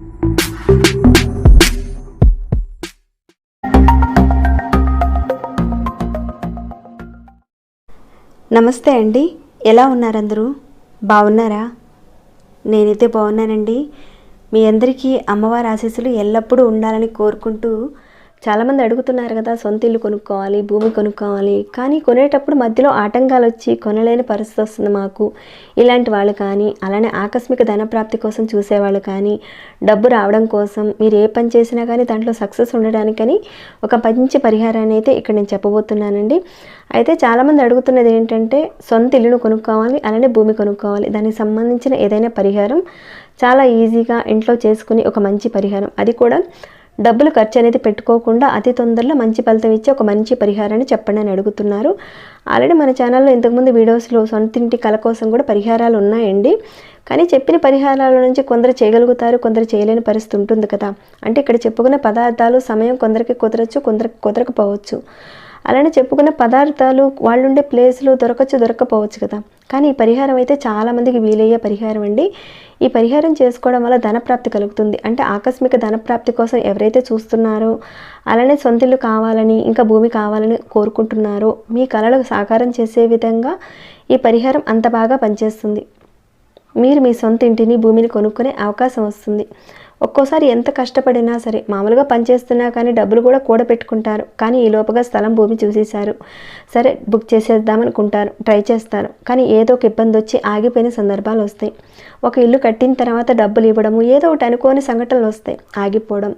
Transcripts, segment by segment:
నమస్తే అండి. ఎలా ఉన్నారు అందరూ బాగున్నారా? నేనైతే బాగున్నానండి. మీ అందరికీ అమ్మవారి ఆశీస్సులు ఎల్లప్పుడూ ఉండాలని కోరుకుంటూ చాలామంది అడుగుతున్నారు కదా సొంత ఇల్లు కొనుక్కోవాలి భూమి కొనుక్కోవాలి. కానీ కొనేటప్పుడు మధ్యలో ఆటంకాలు వచ్చి కొనలేని పరిస్థితి వస్తుంది మాకు. ఇలాంటి వాళ్ళు కానీ అలానే ఆకస్మిక ధనప్రాప్తి కోసం చూసేవాళ్ళు కానీ డబ్బు రావడం కోసం మీరు ఏ పని చేసినా కానీ దాంట్లో సక్సెస్ ఉండడానికని ఒక మంచి పరిహారాన్ని అయితే ఇక్కడ నేను చెప్పబోతున్నానండి. అయితే చాలామంది అడుగుతున్నది ఏంటంటే సొంత ఇల్లును కొనుక్కోవాలి అలానే భూమి కొనుక్కోవాలి. దానికి సంబంధించిన ఏదైనా పరిహారం చాలా ఈజీగా ఇంట్లో చేసుకుని ఒక మంచి పరిహారం. అది కూడా డబ్బులు ఖర్చు అనేది పెట్టుకోకుండా అతి తొందరలో మంచి ఫలితం ఇచ్చే ఒక మంచి పరిహారాన్ని చెప్పండి అని అడుగుతున్నారు. ఆల్రెడీ మన ఛానల్లో ఇంతకుముందు వీడియోస్లో సొంతింటి కళ కోసం కూడా పరిహారాలు ఉన్నాయండి. కానీ చెప్పిన పరిహారాల నుంచి కొందరు చేయగలుగుతారు కొందరు చేయలేని పరిస్థితి ఉంటుంది కదా. అంటే ఇక్కడ చెప్పుకున్న పదార్థాలు సమయం కొందరికి కుదరచ్చు కొందరికి కుదరకపోవచ్చు. అలానే చెప్పుకున్న పదార్థాలు వాళ్ళుండే ప్లేస్లో దొరకచ్చు దొరకపోవచ్చు కదా. కానీ ఈ పరిహారం అయితే చాలామందికి వీలయ్యే పరిహారం అండి. ఈ పరిహారం చేసుకోవడం వల్ల ధనప్రాప్తి కలుగుతుంది. అంటే ఆకస్మిక ధనప్రాప్తి కోసం ఎవరైతే చూస్తున్నారో అలానే సొంతిల్లు కావాలని ఇంకా భూమి కావాలని కోరుకుంటున్నారో మీ కళలకు సాకారం చేసే విధంగా ఈ పరిహారం అంత బాగా పనిచేస్తుంది. మీరు మీ సొంత ఇంటిని భూమిని కొనుక్కునే అవకాశం వస్తుంది. ఒక్కోసారి ఎంత కష్టపడినా సరే మామూలుగా పనిచేస్తున్నా కానీ డబ్బులు కూడా కూడబెట్టుకుంటారు. కానీ ఈ లోపుగా స్థలం భూమి చూసేశారు. సరే బుక్ చేసేద్దామనుకుంటారు ట్రై చేస్తారు. కానీ ఏదో ఒక ఇబ్బంది వచ్చి ఆగిపోయిన సందర్భాలు వస్తాయి. ఒక ఇల్లు కట్టిన తర్వాత డబ్బులు ఇవ్వడము ఏదో ఒకటి అనుకోని సంఘటనలు వస్తాయి. ఆగిపోవడం.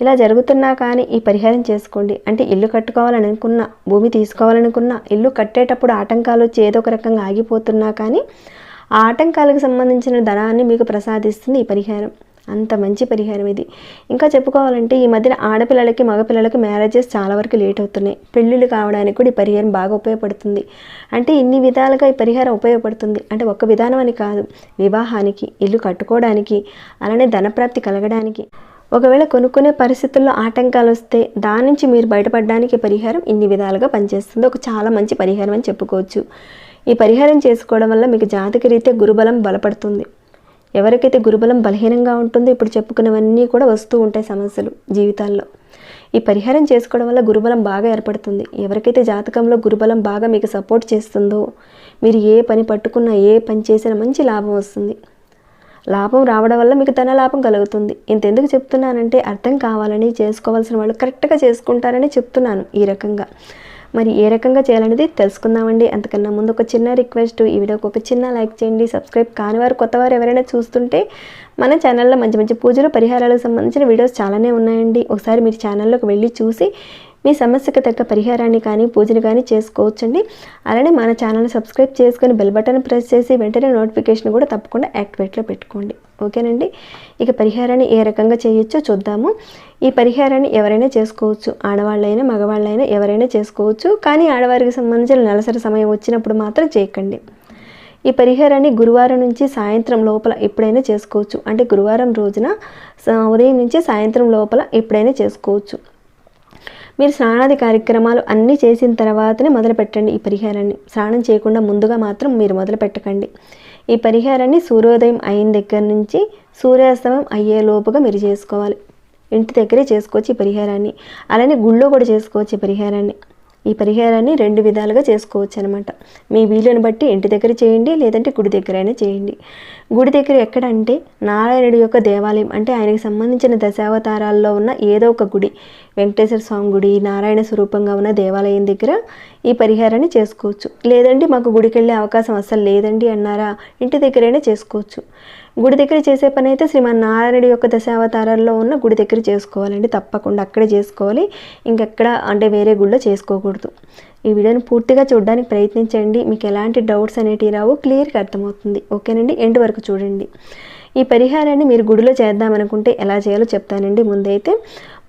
ఇలా జరుగుతున్నా కానీ ఈ పరిహారం చేసుకోండి. అంటే ఇల్లు కట్టుకోవాలనుకున్నా భూమి తీసుకోవాలనుకున్నా ఇల్లు కట్టేటప్పుడు ఆటంకాలు వచ్చి ఏదో ఒక రకంగా ఆగిపోతున్నా కానీ ఆ ఆటంకాలకు సంబంధించిన ధనాన్ని మీకు ప్రసాదిస్తుంది ఈ పరిహారం. అంత మంచి పరిహారం ఇది. ఇంకా చెప్పుకోవాలంటే ఈ మధ్యన ఆడపిల్లలకి మగపిల్లలకి మ్యారేజెస్ చాలా వరకు లేట్ అవుతున్నాయి. పెళ్ళిళ్ళు కావడానికి కూడా ఈ పరిహారం బాగా ఉపయోగపడుతుంది. అంటే ఇన్ని విధాలుగా ఈ పరిహారం ఉపయోగపడుతుంది. అంటే ఒక్క విధానం అని కాదు. వివాహానికి ఇల్లు కట్టుకోవడానికి అలానే ధనప్రాప్తి కలగడానికి. ఒకవేళ కొనుక్కునే పరిస్థితుల్లో ఆటంకాలు వస్తే దాని నుంచి మీరు బయటపడడానికి పరిహారం ఇన్ని విధాలుగా పనిచేస్తుంది. ఒక చాలా మంచి పరిహారం అని చెప్పుకోవచ్చు. ఈ పరిహారం చేసుకోవడం వల్ల మీకు జాతక రీత్యా గురుబలం బలపడుతుంది. ఎవరికైతే గురుబలం బలహీనంగా ఉంటుందో ఇప్పుడు చెప్పుకున్నవన్నీ కూడా వస్తూ ఉంటాయి సమస్యలు జీవితాల్లో. ఈ పరిహారం చేసుకోవడం వల్ల గురుబలం బాగా ఏర్పడుతుంది. ఎవరికైతే జాతకంలో గురుబలం బాగా మీకు సపోర్ట్ చేస్తుందో మీరు ఏ పని పట్టుకున్నా ఏ పని చేసినా మంచి లాభం వస్తుంది. లాభం రావడం వల్ల మీకు ధన లాభం కలుగుతుంది. ఇంతెందుకు చెప్తున్నానంటే అర్థం కావాలని చేసుకోవాల్సిన వాళ్ళు కరెక్ట్గా చేసుకుంటారని చెప్తున్నాను ఈ రకంగా. మరి ఏ రకంగా చేయాలనేది తెలుసుకుందామండి. అంతకన్నా ముందు ఒక చిన్న రిక్వెస్ట్ ఈ వీడియోకి ఒక చిన్న లైక్ చేయండి. సబ్స్క్రైబ్ కాని వారు కొత్త వారు ఎవరైనా చూస్తుంటే మన ఛానల్లో మంచి మంచి పూజలు పరిహారాలకు సంబంధించిన వీడియోస్ చాలానే ఉన్నాయండి. ఒకసారి మీరు ఛానల్లోకి వెళ్ళి చూసి మీ సమస్యకు తగ్గ పరిహారాన్ని కానీ పూజను కానీ చేసుకోవచ్చండి. అలానే మన ఛానల్ని సబ్స్క్రైబ్ చేసుకొని బెల్ బటన్ ప్రెస్ చేసి వెంటనే నోటిఫికేషన్ కూడా తప్పకుండా యాక్టివేట్లో పెట్టుకోండి. ఓకేనండి? ఇక పరిహారాన్ని ఏ రకంగా చేయొచ్చో చూద్దాము. ఈ పరిహారాన్ని ఎవరైనా చేసుకోవచ్చు. ఆడవాళ్ళైనా మగవాళ్ళైనా ఎవరైనా చేసుకోవచ్చు. కానీ ఆడవారికి సంబంధించిన నెలసరి సమయం వచ్చినప్పుడు మాత్రం చేయకండి. ఈ పరిహారాన్ని గురువారం నుంచి సాయంత్రం లోపల ఎప్పుడైనా చేసుకోవచ్చు. అంటే గురువారం రోజున ఉదయం నుంచి సాయంత్రం లోపల ఎప్పుడైనా చేసుకోవచ్చు. మీరు స్నానాది కార్యక్రమాలు అన్నీ చేసిన తర్వాతనే మొదలు పెట్టండి ఈ పరిహారాన్ని. స్నానం చేయకుండా ముందుగా మాత్రం మీరు మొదలు పెట్టకండి ఈ పరిహారాన్ని సూర్యోదయం అయిన దగ్గర నుంచి సూర్యాస్తమయం అయ్యే లోపుగా మీరు చేసుకోవాలి. ఇంటి దగ్గరే చేసుకోవచ్చు ఈ పరిహారాన్ని. అలానే గుళ్ళో కూడా చేసుకోవచ్చు ఈ పరిహారాన్ని. ఈ పరిహారాన్ని రెండు విధాలుగా చేసుకోవచ్చు అనమాట మీ వీలుని బట్టి ఇంటి దగ్గర చేయండి లేదంటే గుడి దగ్గర అయినా చేయండి. గుడి దగ్గర ఎక్కడ అంటే నారాయణుడి యొక్క దేవాలయం. అంటే ఆయనకి సంబంధించిన దశావతారాల్లో ఉన్న ఏదో ఒక గుడి. వెంకటేశ్వర స్వామి గుడి నారాయణ స్వరూపంగా ఉన్న దేవాలయం దగ్గర ఈ పరిహారాన్ని చేసుకోవచ్చు. లేదండి మాకు గుడికి వెళ్ళే అవకాశం అస్సలు లేదండి అన్నారా? ఇంటి దగ్గరైనా చేసుకోవచ్చు. గుడి దగ్గర చేసే పని అయితే శ్రీమన్నారాయణుడి యొక్క దశావతారాల్లో ఉన్న గుడి దగ్గర చేసుకోవాలండి. తప్పకుండా అక్కడే చేసుకోవాలి. ఇంకెక్కడ అంటే వేరే గుడిలో చేసుకోకూడదు. ఈ వీడియోని పూర్తిగా చూడడానికి ప్రయత్నించండి. మీకు ఎలాంటి డౌట్స్ అనేటివి రావు. క్లియర్గా అర్థమవుతుంది. ఓకేనండి? ఎండ్ వరకు చూడండి. ఈ పరిహారాన్ని మీరు గుడిలో చేద్దామనుకుంటే ఎలా చేయాలో చెప్తానండి ముందైతే.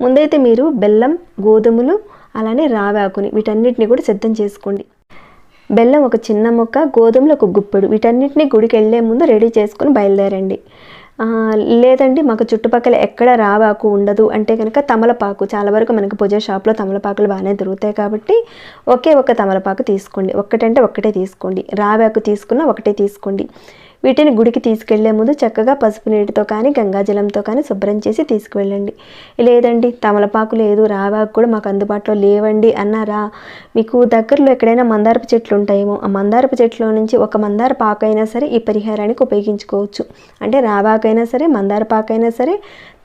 ముందైతే మీరు బెల్లం గోధుమలు అలానే రావాకుని వీటన్నిటిని కూడా సిద్ధం చేసుకోండి. బెల్లం ఒక చిన్న మొక్క గోధుమలు ఒక గుప్పెడు. వీటన్నిటిని గుడికి వెళ్ళే ముందు రెడీ చేసుకుని బయలుదేరండి. లేదండి మాకు చుట్టుపక్కల ఎక్కడ రావాకు ఉండదు. అంటే కనుక తమలపాకు. చాలా వరకు మనకు పూజ షాప్లో తమలపాకులు బాగానే దొరుకుతాయి కాబట్టి ఒకే ఒక తమలపాకు తీసుకోండి. ఒక్కటంటే ఒక్కటే తీసుకోండి. రావాకు తీసుకున్న ఒకటే తీసుకోండి. వీటిని గుడికి తీసుకెళ్ళే ముందు చక్కగా పసుపు నీటితో కానీ గంగాజలంతో కానీ శుభ్రం చేసి తీసుకువెళ్ళండి. లేదండి తమలపాకు లేదు రావాకు కూడా మాకు అందుబాటులో లేవండి అన్నారా? మీకు దగ్గరలో ఎక్కడైనా మందారపు చెట్లు ఉంటాయేమో ఆ మందారపు చెట్లో నుంచి ఒక మందార పాకు అయినా సరే ఈ పరిహారానికి ఉపయోగించుకోవచ్చు. అంటే రావాకైనా సరే మందార పాకైనా సరే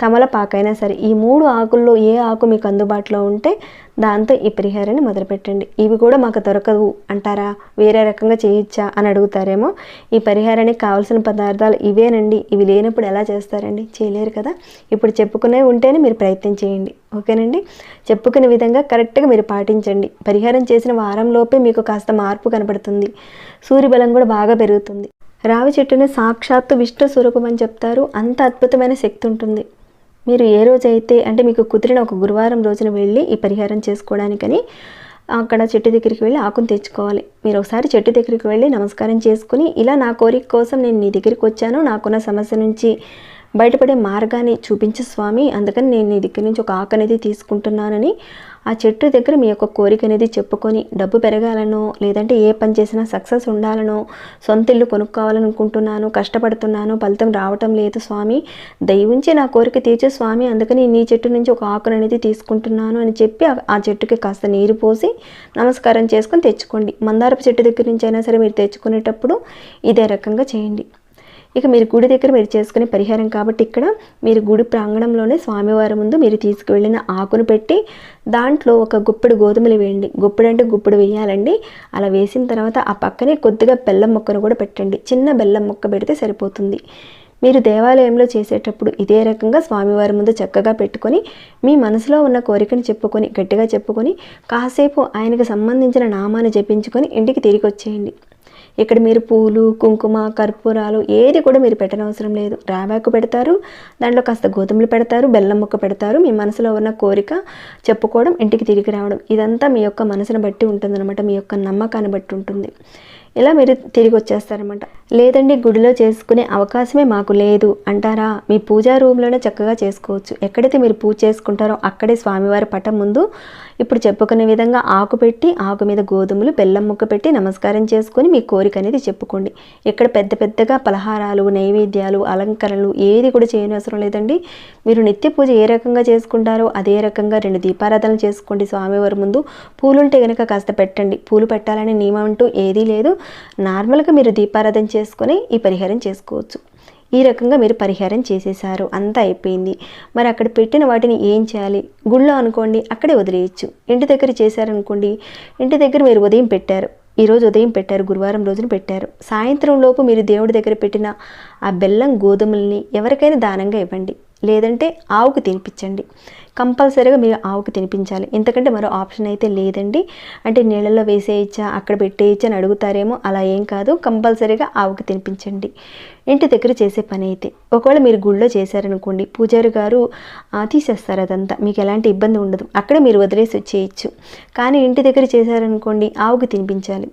తమలపాకైనా సరే ఈ మూడు ఆకుల్లో ఏ ఆకు మీకు అందుబాటులో ఉంటే దాంతో ఈ పరిహారాన్ని మొదలుపెట్టండి. ఇవి కూడా మాకు దొరకదు అంటారా? వేరే రకంగా చేయొచ్చా అని అడుగుతారేమో? ఈ పరిహారానికి కావాల్సిన పదార్థాలు ఇవేనండి. ఇవి లేనప్పుడు ఎలా చేస్తారండి? చేయలేరు కదా. ఇప్పుడు చెప్పుకునే ఉంటేనే మీరు ప్రయత్నం చేయండి. ఓకేనండి? చెప్పుకునే విధంగా కరెక్ట్గా మీరు పాటించండి. పరిహారం చేసిన వారంలోపే మీకు కాస్త మార్పు కనబడుతుంది. సూర్యబలం కూడా బాగా పెరుగుతుంది. రావి చెట్టుని సాక్షాత్తు విష్ణు స్వరూపం అని చెప్తారు. అంత అద్భుతమైన శక్తి ఉంటుంది. మీరు ఏ రోజైతే అంటే మీకు కుదిరిన ఒక గురువారం రోజున వెళ్ళి ఈ పరిహారం చేసుకోవడానికని అక్కడ చెట్టు దగ్గరికి వెళ్ళి ఆకును తెచ్చుకోవాలి. మీరు ఒకసారి చెట్టు దగ్గరికి వెళ్ళి నమస్కారం చేసుకుని ఇలా నా కోరిక కోసం నేను నీ దగ్గరికి వచ్చాను నాకున్న సమస్య నుంచి బయటపడే మార్గాన్ని చూపించు స్వామి. అందుకని నేను నీ దగ్గర నుంచి ఒక ఆకు అనేది తీసుకుంటున్నానని ఆ చెట్టు దగ్గర మీ యొక్క కోరిక అనేది చెప్పుకొని డబ్బు పెరగాలనో లేదంటే ఏ పని చేసినా సక్సెస్ ఉండాలనో సొంత ఇల్లు కొనుక్కోవాలనుకుంటున్నాను కష్టపడుతున్నాను ఫలితం రావటం లేదు స్వామి. దయవుంచి నా కోరిక తీర్చే స్వామి. అందుకని నీ చెట్టు నుంచి ఒక ఆకును అనేది తీసుకుంటున్నాను అని చెప్పి ఆ చెట్టుకి కాస్త నీరు పోసి నమస్కారం చేసుకొని తెచ్చుకోండి. మందారపు చెట్టు దగ్గర నుంచి అయినా సరే మీరు తెచ్చుకునేటప్పుడు ఇదే రకంగా చేయండి. ఇక మీరు గుడి దగ్గర మీరు చేసుకునే పరిహారం కాబట్టి ఇక్కడ మీరు గుడి ప్రాంగణంలోనే స్వామివారి ముందు మీరు తీసుకువెళ్ళిన ఆకును పెట్టి దాంట్లో ఒక గుప్పెడు గోధుమలు వేయండి. గుప్పెడు అంటే గుప్పెడు వేయాలండి. అలా వేసిన తర్వాత ఆ పక్కనే కొద్దిగా బెల్లం ముక్కను కూడా పెట్టండి. చిన్న బెల్లం ముక్క పెడితే సరిపోతుంది. మీరు దేవాలయంలో చేసేటప్పుడు ఇదే రకంగా స్వామివారి ముందు చక్కగా పెట్టుకొని మీ మనసులో ఉన్న కోరికను చెప్పుకొని గట్టిగా చెప్పుకొని కాసేపు ఆయనకు సంబంధించిన నామాన్ని జపించుకొని ఇంటికి తిరిగి వచ్చేయండి. ఇక్కడ మీరు పూలు కుంకుమ కర్పూరాలు ఏది కూడా మీరు పెట్టనవసరం లేదు. రావాకు పెడతారు దాంట్లో కాస్త గోధుమలు పెడతారు బెల్లం ముక్క పెడతారు. మీ మనసులో ఉన్న కోరిక చెప్పుకోవడం ఇంటికి తిరిగి రావడం ఇదంతా మీ యొక్క మనసును బట్టి ఉంటుందన్నమాట మీ యొక్క నమ్మకాన్ని బట్టి ఉంటుంది. ఇలా మీరు తిరిగి వచ్చేస్తారనమాట లేదండి గుడిలో చేసుకునే అవకాశమే మాకు లేదు అంటారా? మీ పూజా రూమ్లోనే చక్కగా చేసుకోవచ్చు. ఎక్కడైతే మీరు పూజ చేసుకుంటారో అక్కడే స్వామివారి పటం ముందు ఇప్పుడు చెప్పుకునే విధంగా ఆకు పెట్టి ఆకు మీద గోధుమలు బెల్లం ముక్క పెట్టి నమస్కారం చేసుకొని మీ కోరిక అనేది చెప్పుకోండి. ఇక్కడ పెద్ద పెద్దగా పలహారాలు నైవేద్యాలు అలంకరణలు ఏది కూడా చేయనవసరం లేదండి. మీరు నిత్య పూజ ఏ రకంగా చేసుకుంటారో అదే రకంగా రెండు దీపారాధనలు చేసుకోండి స్వామివారి ముందు. పూలుంటే కనుక కాస్త పెట్టండి. పూలు పెట్టాలని నియమం అంటూ ఏదీ లేదు. నార్మల్గా మీరు దీపారాధన చేసుకొని ఈ పరిహారం చేసుకోవచ్చు. ఈ రకంగా మీరు పరిహారం చేసేసారు. అంతా అయిపోయింది. మరి అక్కడ పెట్టిన వాటిని ఏం చేయాలి? గుళ్ళో అనుకోండి అక్కడే వదిలేయచ్చు. ఇంటి దగ్గర చేశారనుకోండి ఇంటి దగ్గర మీరు ఉదయం పెట్టారు. ఈరోజు ఉదయం పెట్టారు గురువారం రోజున పెట్టారు. సాయంత్రం లోపు మీరు దేవుడి దగ్గర పెట్టిన ఆ బెల్లం గోధుమల్ని ఎవరికైనా దానంగా ఇవ్వండి. లేదంటే ఆవుకు తినిపించండి. కంపల్సరీగా మీరు ఆవుకు తినిపించాలి. ఎందుకంటే మరో ఆప్షన్ అయితే లేదండి. అంటే నీళ్ళల్లో వేసేయచ్చా అక్కడ పెట్టేయచ్చా అని అడుగుతారేమో అలా ఏం కాదు. కంపల్సరీగా ఆవుకు తినిపించండి. ఇంటి దగ్గర చేసే పని అయితే. ఒకవేళ మీరు గుళ్ళో చేశారనుకోండి పూజారి గారు ఆ, తీసేస్తారు అదంతా. మీకు ఎలాంటి ఇబ్బంది ఉండదు. అక్కడే మీరు వదిలేసి వచ్చేయచ్చు. కానీ ఇంటి దగ్గర చేశారనుకోండి ఆవుకు తినిపించాలి.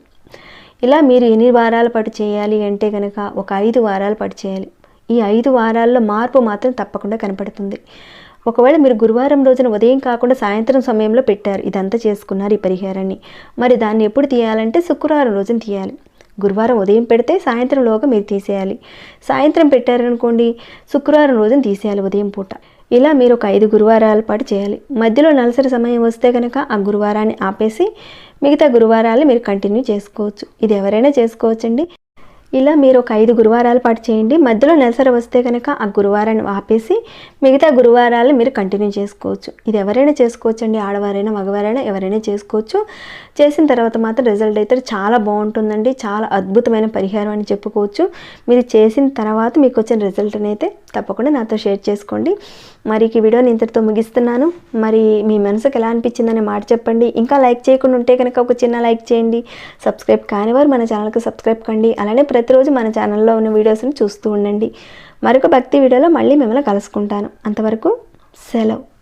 ఇలా మీరు ఎన్ని వారాల పాటు చేయాలి అంటే కనుక ఒక ఐదు వారాల పాటు చేయాలి. ఈ ఐదు వారాల్లో మార్పు మాత్రం తప్పకుండా కనపడుతుంది. ఒకవేళ మీరు గురువారం రోజున ఉదయం కాకుండా సాయంత్రం సమయంలో పెట్టారు ఇదంతా చేసుకున్నారు ఈ పరిహారాన్ని. మరి దాన్ని ఎప్పుడు తీయాలంటే శుక్రవారం రోజున తీయాలి. గురువారం ఉదయం పెడితే సాయంత్రంలోగా మీరు తీసేయాలి. సాయంత్రం పెట్టారనుకోండి శుక్రవారం రోజున తీసేయాలి ఉదయం పూట. ఇలా మీరు ఒక ఐదు గురువారాల పాటు చేయాలి. మధ్యలో నలసరి సమయం వస్తే కనుక ఆ గురువారాన్ని ఆపేసి మిగతా గురువారాలు మీరు కంటిన్యూ చేసుకోవచ్చు. ఇది ఎవరైనా చేసుకోవచ్చండి? ఇలా మీరు ఒక ఐదు గురువారాల పాటు చేయండి. మధ్యలో నెలసరి వస్తే కనుక ఆ గురువారాన్ని ఆపేసి మిగతా గురువారాలు మీరు కంటిన్యూ చేసుకోవచ్చు. ఇది ఎవరైనా చేసుకోవచ్చు అండి ఆడవారైనా మగవారైనా ఎవరైనా చేసుకోవచ్చు. చేసిన తర్వాత మాత్రం రిజల్ట్ అయితే చాలా బాగుంటుందండి. చాలా అద్భుతమైన పరిహారం అని చెప్పుకోవచ్చు. మీరు చేసిన తర్వాత మీకు వచ్చిన రిజల్ట్ని అయితే తప్పకుండా నాతో షేర్ చేసుకోండి. మరి ఈ వీడియోని ఇంతటితో ముగిస్తున్నాను. మరి మీ మనసుకు ఎలా అనిపించిందనే మాట చెప్పండి. ఇంకా లైక్ చేయకుండా ఉంటే కనుక ఒక చిన్న లైక్ చేయండి. సబ్స్క్రైబ్ కానివారు మన ఛానల్కి సబ్స్క్రైబ్ కండి. అలానే ప్రతిరోజు మన ఛానల్లో ఉన్న వీడియోస్ని చూస్తూ ఉండండి. మరొక భక్తి వీడియోలో మళ్ళీ మిమ్మల్ని కలుసుకుంటాను. అంతవరకు సెలవు.